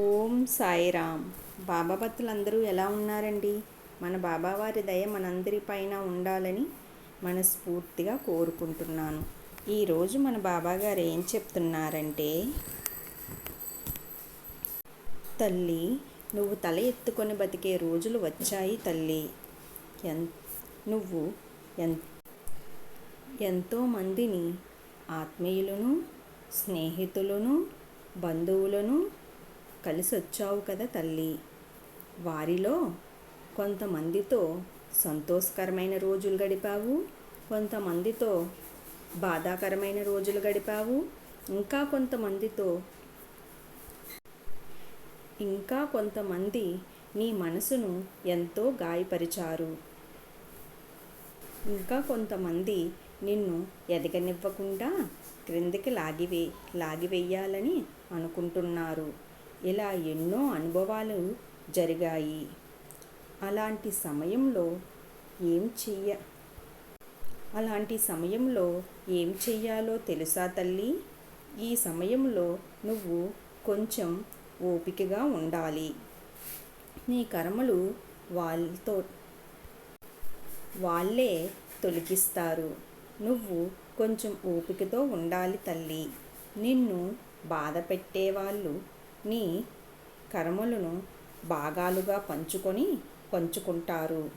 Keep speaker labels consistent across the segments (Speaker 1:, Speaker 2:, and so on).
Speaker 1: ఓం సాయిరామ్. బాబా భక్తులందరూ ఎలా ఉన్నారండి? మన బాబావారి దయ మనందరిపైన ఉండాలని మనస్ఫూర్తిగా కోరుకుంటున్నాను. ఈరోజు మన బాబా గారు ఏం చెప్తున్నారంటే తల్లి నువ్వు తల ఎత్తుకొని బతికే రోజులు వచ్చాయి తల్లి. ఎన్ నువ్వు ఎన్ ఎంతోమందిని ఆత్మీయులను స్నేహితులను బంధువులను కలిసి వచ్చావు కదా తల్లి. వారిలో కొంతమందితో సంతోషకరమైన రోజులు గడిపావు. కొంతమందితో బాధాకరమైన రోజులు గడిపావు. ఇంకా కొంతమందితో ఇంకా కొంతమంది నీ మనసును ఎంతో గాయపరిచారు. ఇంకా కొంతమంది నిన్ను ఎదగనివ్వకుండా క్రిందికి లాగివే లాగివేయాలని అనుకుంటున్నారు. ఇలా ఎన్నో అనుభవాలు జరిగాయి. అలాంటి సమయంలో ఏం చెయ్య? అలాంటి సమయంలో ఏం చెయ్యాలో తెలుసా తల్లి? ఈ సమయంలో నువ్వు కొంచెం ఓపికగా ఉండాలి. నీ కర్మలు వాళ్ళతో వాళ్ళే తొలగిస్తారు. నువ్వు కొంచెం ఓపికతో ఉండాలి తల్లి. నిన్ను బాధ పెట్టేవాళ్ళు నీ కర్మలను భాగాలుగా పంచుకొని పంచుకుంటారు.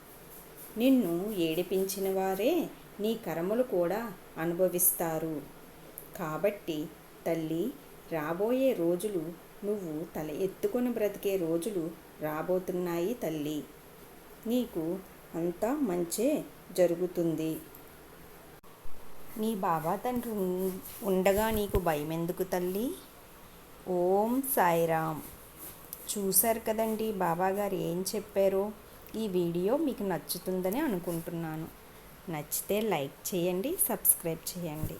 Speaker 1: నిన్ను ఏడిపించిన వారే నీ కర్మలు కూడా అనుభవిస్తారు. కాబట్టి తల్లి రాబోయే రోజులు నువ్వు తల ఎత్తుకొని బ్రతికే రోజులు రాబోతున్నాయి తల్లి. నీకు అంతా మంచే జరుగుతుంది. నీ బాబా తండ్రి ఉం- ఉండగా నీకు భయం ఎందుకు తల్లి? ఓం సాయిరామ్. చూశారు కదండి బాబాగారు ఏం చెప్పారో? ఈ వీడియో మీకు నచ్చుతుందని అనుకుంటున్నాను. నచ్చితే లైక్ చేయండి సబ్స్క్రైబ్ చేయండి.